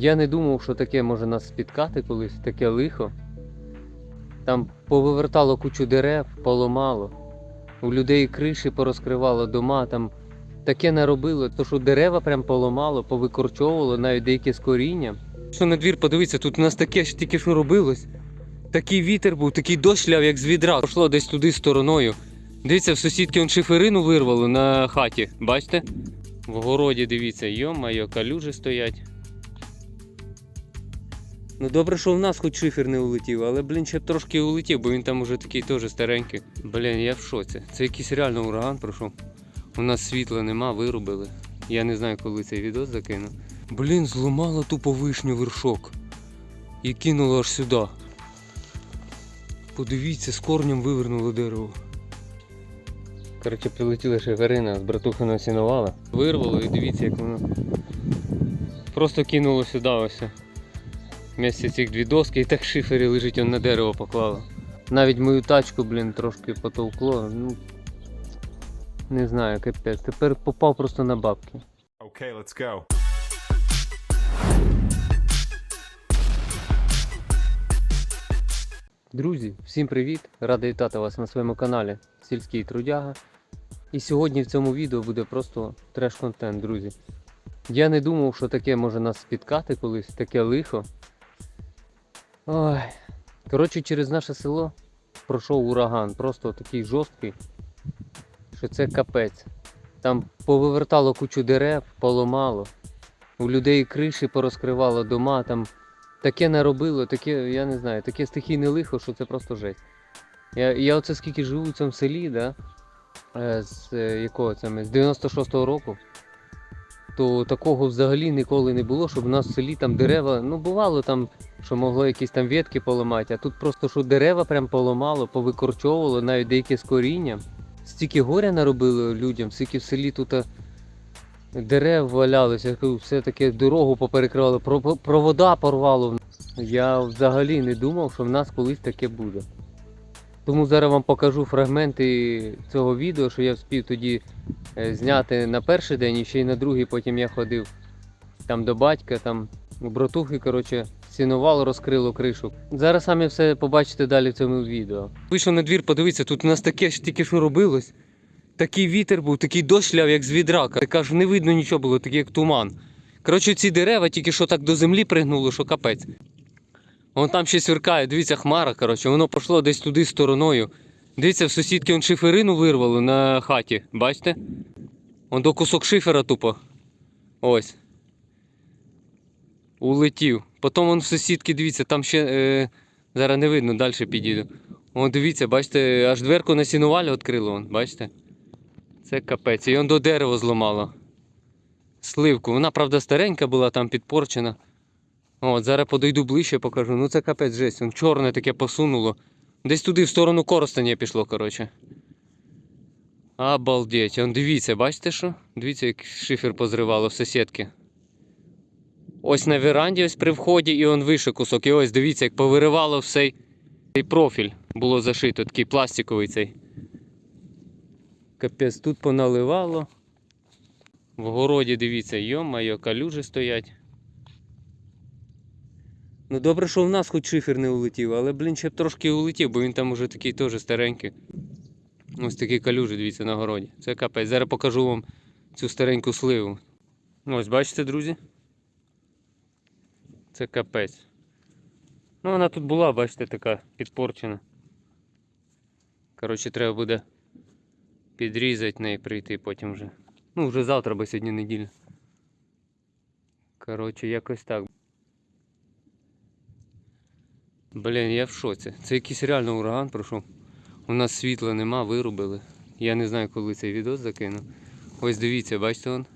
Я не думав, що таке може нас спіткати колись, таке лихо. Там повивертало кучу дерев, поламало. У людей криші порозкривало дома, там таке наробило, то що дерева прям поламало, повикорчовувало, навіть деякі з коріння. Що на двір подивіться, тут у нас таке ж тільки що робилось. Такий вітер був, такий дощ ляв, як з відра. Пішло десь туди стороною. Дивіться, в сусідки он шиферину вирвало на хаті. Бачите? В городі дивіться, йо-моє, калюжі стоять. Ну добре, що в нас хоч шифер не улетів, але, блін, ще б трошки улетів, бо він там уже такий теж старенький. Блін, я в шоці. Це якийсь реально ураган пройшов. У нас світла нема, вирубили. Я не знаю, коли цей відос закину. Блін, зламала тупо вишню вершок. І кинула аж сюди. Подивіться, з корнем вивернуло дерево. Коротше, прилетіла шиферина з братухиного сінувала. Вирвало і дивіться, як воно просто кинуло сюди ось. Вместе цих дві доски і так шифері лежить, он на дерево поклало. Навіть мою тачку, блін, трошки потовкло. Ну, не знаю, капець. Тепер попав просто на бабки. Okay, let's go. Друзі, всім привіт! Радий вітати вас на своєму каналі Сільський Трудяга. І сьогодні в цьому відео буде просто треш-контент, друзі. Я не думав, що таке може нас спіткати колись, таке лихо. Ой. Коротше, через наше село пройшов ураган, просто такий жорсткий, що це капець. Там повивертало кучу дерев, поламало. У людей криші порозкривало дома, там таке наробило, таке, я не знаю, таке стихійне лихо, що це просто жесть. Я, я оце скільки живу в цьому селі, да? е, з е, якого це ми, з 96-го року, то такого взагалі ніколи не було, щоб у нас в селі там дерева, ну бувало там, що могло якісь там ветки поламати, а тут просто що дерева прям поламало, повикорчовувало, навіть деякі з корінням. Стільки горя наробили людям, стільки в селі тут. е, Дерев валялися, все таки дорогу поперекривали, провода порвало. Я взагалі не думав, що в нас колись таке буде. Тому зараз вам покажу фрагменти цього відео, що я встиг тоді е, зняти на перший день і ще й на другий, потім я ходив там до батька, там у братухи, коротше, сінувало, розкрило кришу. Зараз самі все побачите далі в цьому відео. Вийшов на двір, подивіться, тут у нас таке ж тільки що робилось. Такий вітер був, такий дощ ляв, як з відра. Я кажу, не видно нічого було, такий як туман. Коротше, ці дерева тільки що так до землі пригнуло, що капець. Вон там ще сверкає, дивіться, хмара, коротше, воно пішло десь туди стороною. Дивіться, в сусідки он шиферину вирвало на хаті, бачите? Он до кусок шифера тупо. Ось. Улетів. Потім вон в сусідки, дивіться, там ще. Е, зараз не видно, далі підійду. Вон дивіться, бачите, аж дверку на сінувалі відкрило, вон, бачите? Це капець. І он до дерева зламало. Сливку. Вона, правда, старенька була, там підпорчена. От, зараз подойду ближче, покажу. Ну це капець жесть. Вон чорне таке посунуло. Десь туди в сторону Коростеня пішло, коротше. Обалдеть. Он дивіться, бачите що? Дивіться, як шифер позривало в сусідки. Ось на веранді, ось при вході, і он вище кусок. І ось дивіться, як повиривало все цей профіль було зашито, такий пластиковий цей. Капець, тут поналивало. В городі, дивіться, йо-моє, калюжі стоять. Ну добре, що в нас хоч шифер не улетів, але, блін, ще б трошки улетів, бо він там уже такий теж старенький. Ось такі калюжі, дивіться, на городі. Це капець. Зараз покажу вам цю стареньку сливу. Ось, бачите, друзі? Це капець. Ну, вона тут була, бачите, така підпорчена. Коротше, треба буде підрізати неї прийти потім вже. Ну, вже завтра, бо сьогодні неділя. Коротше, якось так. Блін, я в шоці. Це якийсь реально ураган пройшов. У нас світла нема, вирубили. Я не знаю, коли цей відос закину. Ось дивіться, бачите он?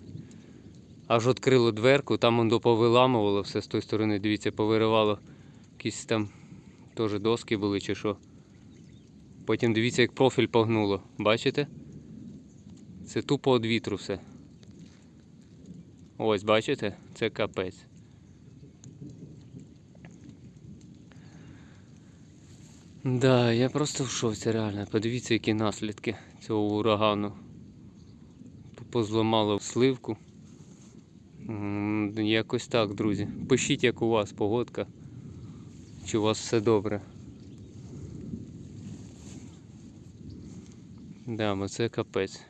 Аж відкрило дверку, там он доповиламувало все з тої сторони, дивіться, повиривало. Якісь там теж доски були чи що. Потім дивіться, як профіль погнуло. Бачите? Це тупо від вітру все. Ось, бачите? Це капець. Да, я просто в шоці реально. Подивіться, які наслідки цього урагану. Тупо зламало сливку. Якось так, друзі. Пишіть, як у вас погодка. Чи у вас все добре. Да, бо це капець.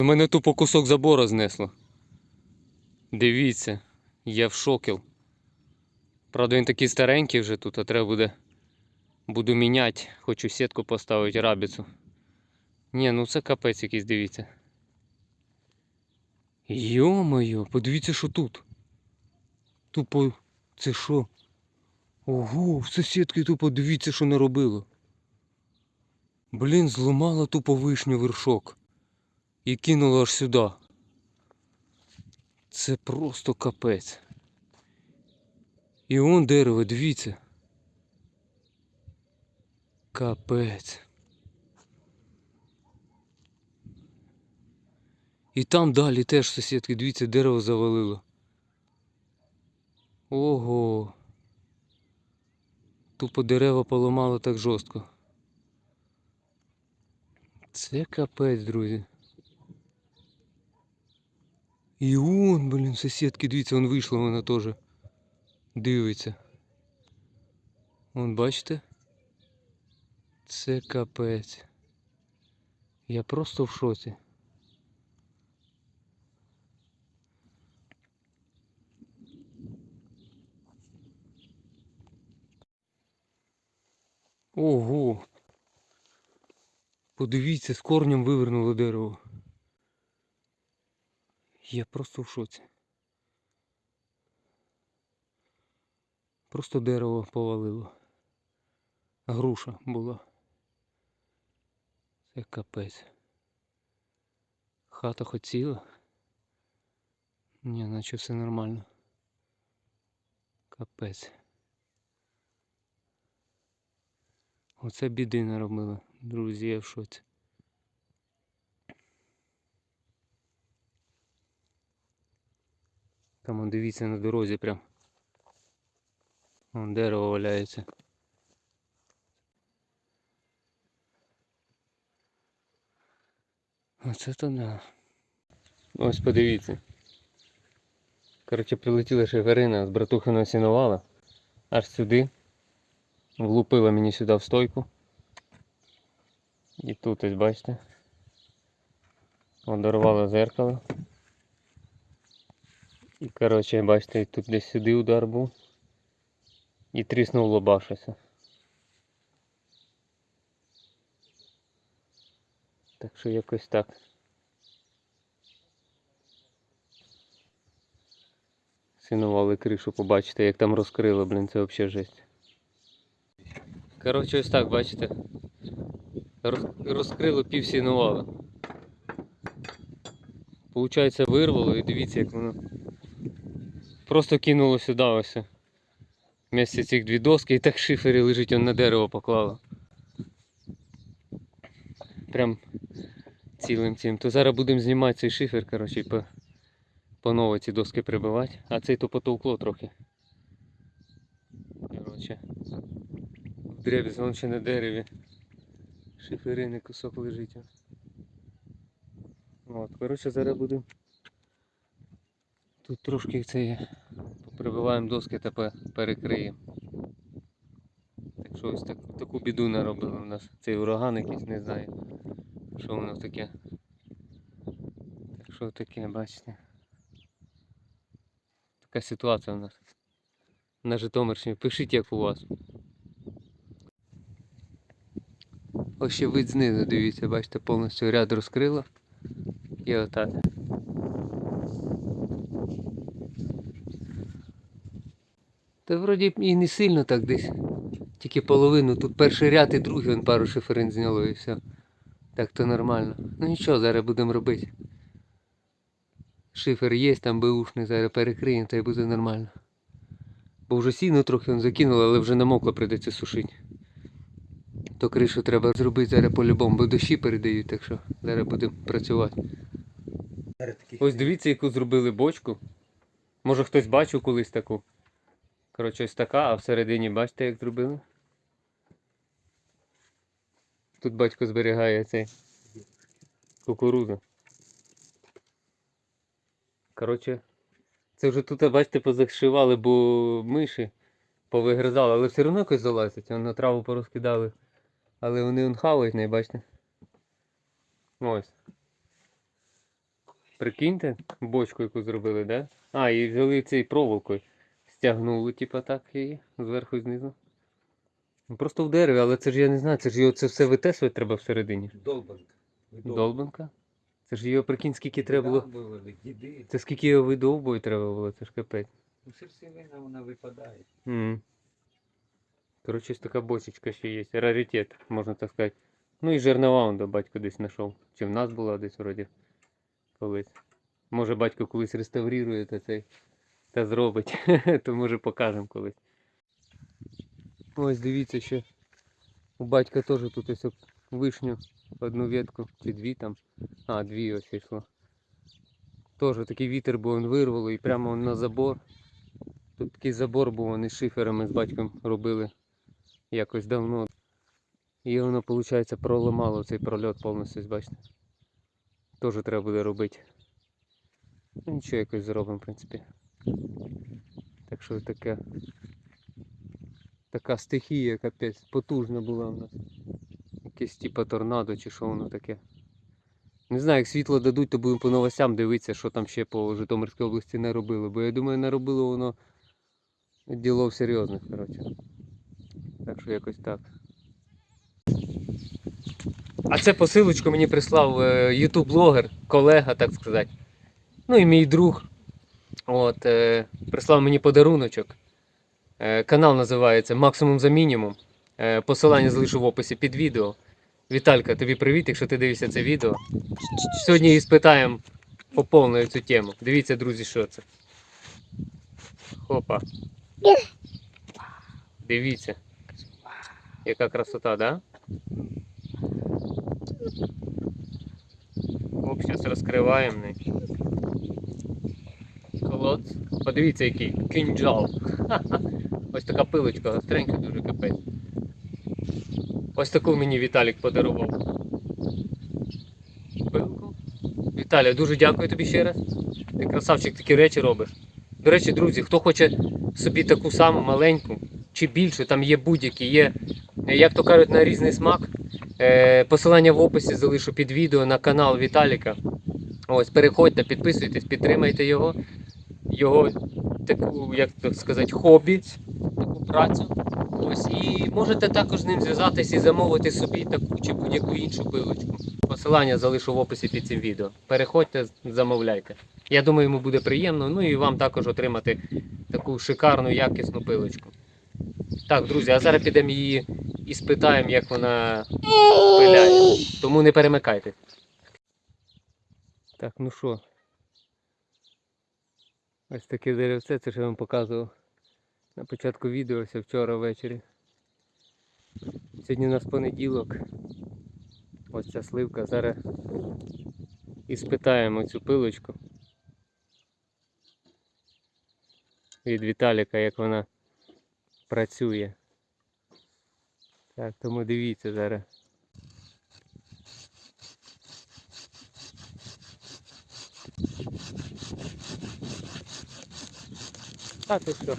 У мене тупо кусок забора знесло. Дивіться, я в шокіл. Правда, він такий старенький вже тут, а треба буде. Буду міняти. Хочу сітку поставити рабіцу. Ні, ну це капець якийсь, дивіться. Йо-моє, подивіться, що тут. Тупо, це що? Ого, в сусідки тупо дивіться, що наробило. Блін, зламала тупо вишню вершок. І кинула аж сюди. Це просто капець. І он дерево, дивіться. Капець. І там далі теж сусідки, дивіться, дерево завалило. Ого. Тупо дерева поламало так жорстко. Це капець, друзі. І он, блін, сусідки, дивіться, он вийшла вона теж. Дивиться. Вон, бачите? Це капець. Я просто в шоці. Ого. Подивіться, з корнем вивернуло дерево. Я просто в шоці. Просто дерево повалило. Груша була. Це капець. Хата хоч ціла. Ні, наче все нормально. Капець. Оце біди наробила. Друзі, я в шоці. Там дивіться на дорозі прям. Вон дерево валяється. Оце то да. Ось подивіться. Коротше, прилетіла шиферина з братухиного сінувала. Аж сюди. Влупила мені сюди в стойку. І тут ось бачите. Одорвала зеркало. І коротше, бачите, тут десь сюди удар був. І тріснув лоба. Так що якось так. Синували кришу, побачите, як там розкрило, блін, це взагалі жесть. Коротше, ось так, бачите. Розкрило пів сінувала. Получається, вирвало і дивіться, як воно просто кинуло сюди ось. Вместе цих дві доски і так шифері лежить, он на дерево поклало. Прям цілим цим. То зараз будемо знімати цей шифер, коротше, і по, по новій ці доски прибивати. А цей то потовкло трохи. Коротше. Дребіз, вон ще на дереві. Шиферини кусок лежить. От, коротше, зараз будемо. Тут трошки це прибиваємо доски та перекриємо. Так що ось так, таку біду наробили у нас. Цей ураган якийсь, не знаю, що воно таке. Так що таке, бачите. Така ситуація у нас. На Житомирщині. Пишіть як у вас. Ось ще вид знизу, дивіться, бачите, повністю ряд розкрило. І отак. Та вроді і не сильно так десь. Тільки половину. Тут перший ряд і другий, вон пару шиферин зняло і все. Так то нормально. Ну нічого, зараз будемо робити. Шифер є, там беушний, зараз перекриємо, та й буде нормально. Бо вже сіно трохи он закинуло, але вже намокло прийдеться сушити. То кришу треба зробити зараз по-любому, бо дощі передають, так що зараз будемо працювати. Ось дивіться, яку зробили бочку. Може хтось бачив колись таку. Коротше, ось така, а всередині бачите, як зробили? Тут батько зберігає цей кукурудзу. Коротше, це вже тут, бачите, позашивали, бо миші повигризали, але все одно якось залазять. На траву порозкидали. Але вони он хавають, не бачите. Ось. Прикиньте, бочку яку зробили, да? А, і взяли цей проволокою. Стягнули, типа так її, зверху і знизу. Ну, Просто в дереві, але це ж я не знаю, це ж його це все витесувати треба всередині. Долбанка. Долбанка? Це ж його прикинь, скільки треба було. Це скільки його видовбою треба було, це ж капець. Ну, серцевина вона випадає. М. Коротше, ось така бочечка ще є. Раритет, можна так сказати. Ну і жернова он до батько десь знайшов. Чи в нас була десь вроді колись. Може батько колись реставрує та цей та зробить. То може покажемо колись. Ось дивіться ще. У батька теж тут ось вишню одну ветку, чи дві там. А, дві ось йшло. Теж такий вітер, бо він вирвало і прямо на забор. Тут такий забор був, вони шиферами з батьком робили якось давно. І воно, виходить, проламало цей прольот повністю, бачите. Теж треба буде робити. Ну, нічого якось зробимо, в принципі. Так що таке. Така стихія, капець, потужна була у нас. Якесь типа торнадо чи що воно таке. Не знаю, як світло дадуть, то будемо по новостям дивитися, що там ще по Житомирській області не робили. Бо я думаю, не робило воно діло серйозних, коротше. Так що якось так. А це посилочку мені прислав е, ютуб-блогер, колега, так сказати. Ну і мій друг. От, е, прислав мені подаруночок. Е, канал називається Максимум за мінімум. Е, посилання залишу в описі під відео. Віталька, тобі привіт, якщо ти дивишся це відео. Сьогодні і спитаємо по повної цю тему. Дивіться, друзі, що це. Хопа. Дивіться. Яка красота, да? Оп, зараз розкриваємо. Колодц. Подивіться, який кинджал. Ха-ха. Ось така пилочка, гостренька, дуже капець. Ось таку мені Віталік подарував. Пилку. Віталій, дуже дякую тобі ще раз. Ти красавчик такі речі робиш. До речі, друзі, хто хоче собі таку саму маленьку чи більшу, там є будь-які, є, як то кажуть, на різний смак. Е, посилання в описі залишу під відео на канал Віталіка. Ось, переходьте, підписуйтесь, підтримайте його. Його таку, як так сказати, хобі, таку працю. Ось, і можете також з ним зв'язатись і замовити собі таку чи будь-яку іншу пилочку. Посилання залишу в описі під цим відео. Переходьте, замовляйте. Я думаю, йому буде приємно. Ну і вам також отримати таку шикарну, якісну пилочку. Так, друзі, а зараз підемо її і спитаємо, як вона пиляє. Тому не перемикайте. Так, ну що. Ось таке деревце, це що я вам показував на початку відео, ось вчора ввечері. Сьогодні у нас понеділок. Ось ця сливка. Зараз і спитаємо цю пилочку від Віталіка, як вона працює. Так, тому дивіться зараз. А ти що?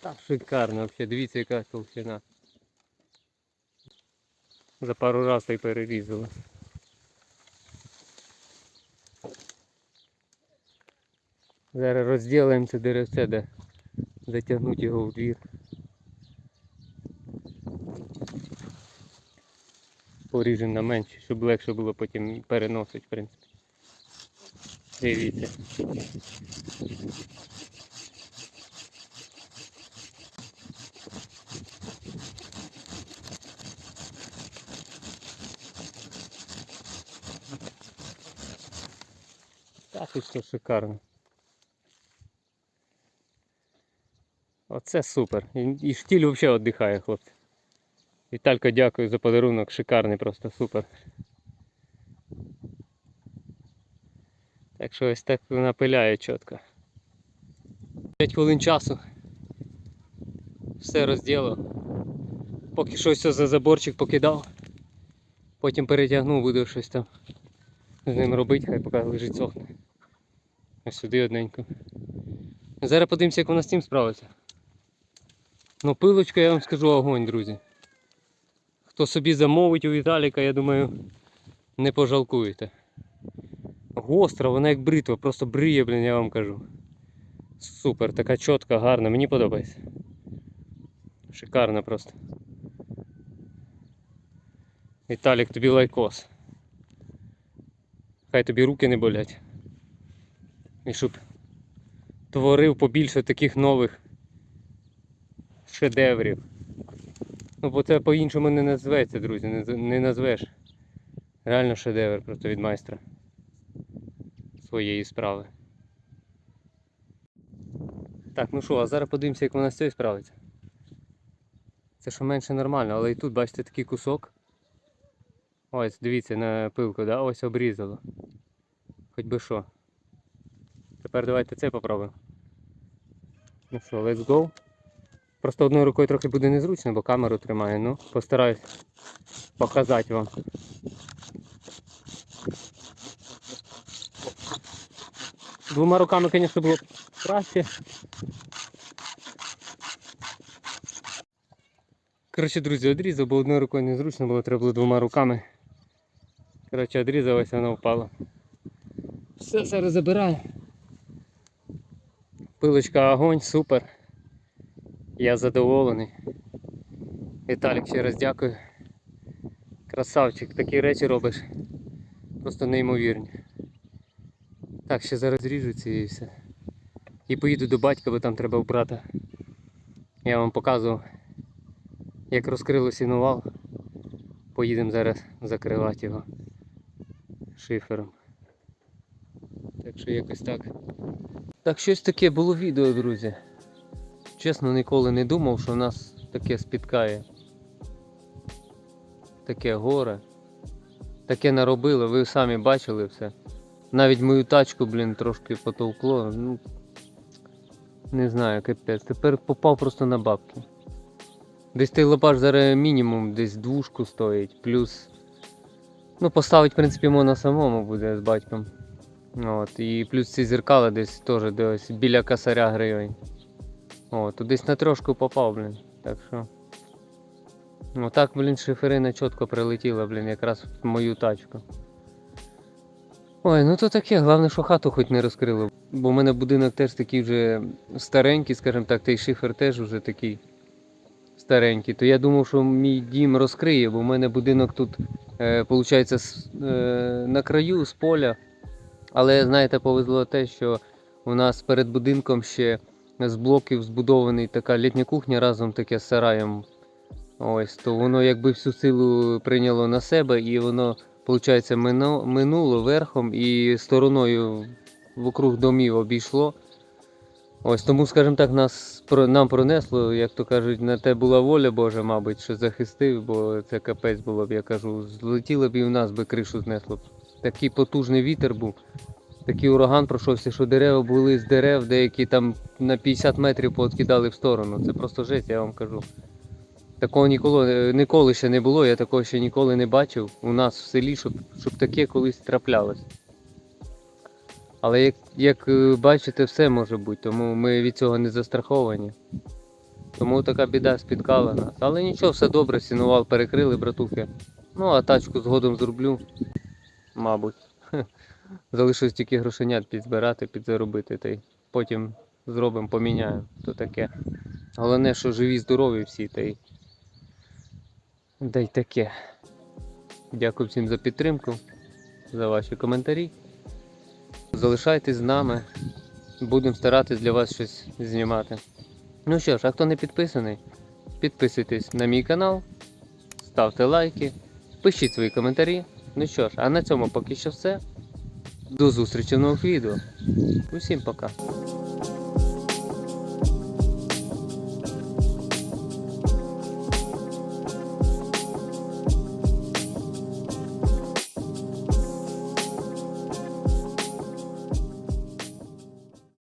Та шикарно вообще, дивіться яка толщина. За пару раз і перерізала. Зараз розділимо це деревце, де затягнути його в двір. Поріжемо на менше, щоб легше було потім переносити, в принципі. Дивіться. Так і що шикарно. Оце супер. І штіль взагалі віддихає, хлопці. Віталька, дякую за подарунок, шикарний, просто супер. Так що ось так вона пиляє чітко. 5 хвилин часу. Все розділив. Поки що все за заборчик покидав. Потім перетягнув, буду щось там з ним робити, хай поки лежить сохне. Ось сюди одненько. Зараз подивимося, як вона з цим справиться. Ну, пилочка, я вам скажу, огонь, друзі. Хто собі замовить у Віталіка, я думаю, не пожалкуєте. Гостра, вона як бритва, просто бриє, блін, я вам кажу. Супер, така чітка, гарна, мені подобається. Шикарно просто. Віталік, тобі лайкос. Хай тобі руки не болять. І щоб творив побільше таких нових шедеврів. Ну, бо це по-іншому не назветься, друзі, не, не назвеш. Реально шедевр просто від майстра своєї справи. Так, ну що, а зараз подивимося, як вона з цією справиться. Це що менше нормально, але і тут, бачите, такий кусок. Ось, дивіться на пилку, да? ось обрізало. Хоч би що. Тепер давайте це попробуємо. Ну що, let's go. Просто одною рукою трохи буде незручно, бо камеру тримаю. Ну, постараюсь показати вам. Двома руками, звісно, було б краще. Коротше, друзі, одрізав, бо одною рукою незручно було, треба було двома руками. Коротше, одрізалося, воно впало. Все зараз забираю. Пилочка огонь, супер. Я задоволений. Віталік ще раз дякую. Красавчик, такі речі робиш. Просто неймовірні. Так, ще зараз ріжу ці і все. І поїду до батька, бо там треба вбрати. Я вам показував, як розкрило сінувал. Поїдемо зараз закривати його шифером. Так що якось так. Так, щось таке було відео, друзі. Чесно, ніколи не думав, що нас таке спіткає. Таке горе. Таке наробили, ви самі бачили все. Навіть мою тачку, блін, трошки потовкло. Ну, не знаю, капець. Тепер попав просто на бабки. Десь той лопаш зараз мінімум десь двушку стоїть, плюс. Ну, поставить, в принципі, можна самому буде з батьком. От, і плюс ці зеркала десь теж десь біля косаря гривень. О, то десь на трошку попав, блін. Так що. Ну так, блін, шиферина чітко прилетіла, блін, якраз в мою тачку. Ой, ну то таке, головне, що хату хоч не розкрило. Бо в мене будинок теж такий вже старенький, скажімо так, той шифер теж вже такий старенький. То я думав, що мій дім розкриє, бо в мене будинок тут, е, виходить, з, е, на краю, з поля. Але знаєте, повезло те, що у нас перед будинком ще з блоків збудований така літня кухня разом таке з сараєм. Ось, то воно якби всю силу прийняло на себе і воно, виходить, минуло, верхом і стороною вокруг домів обійшло. Ось тому, скажімо так, нас нам пронесло, як то кажуть, на те була воля Божа, мабуть, що захистив, бо це капець було б, я кажу, злетіло б і в нас би кришу знесло б. Такий потужний вітер був, такий ураган пройшовся, що дерева були з дерев, деякі там на 50 метрів пооткидали в сторону. Це просто жесть, я вам кажу. Такого ніколи, ніколи ще не було, я такого ще ніколи не бачив у нас в селі, щоб, щоб таке колись траплялось. Але як, як е, бачите, все може бути, тому ми від цього не застраховані. Тому така біда спіткала нас. Але нічого, все добре, сінувал перекрили, братухи. Ну, а тачку згодом зроблю, мабуть. Залишилось тільки грошенят підзбирати, підзаробити, та й потім зробимо, поміняємо. То таке. Головне, що живі, здорові всі, та й. Да й таке. Дякую всім за підтримку, за ваші коментарі. Залишайтесь з нами. Будемо старатись для вас щось знімати. Ну що ж, а хто не підписаний, підписуйтесь на мій канал, ставте лайки, пишіть свої коментарі. Ну що ж, а на цьому поки що все. До зустрічі в нових відео. Усім пока.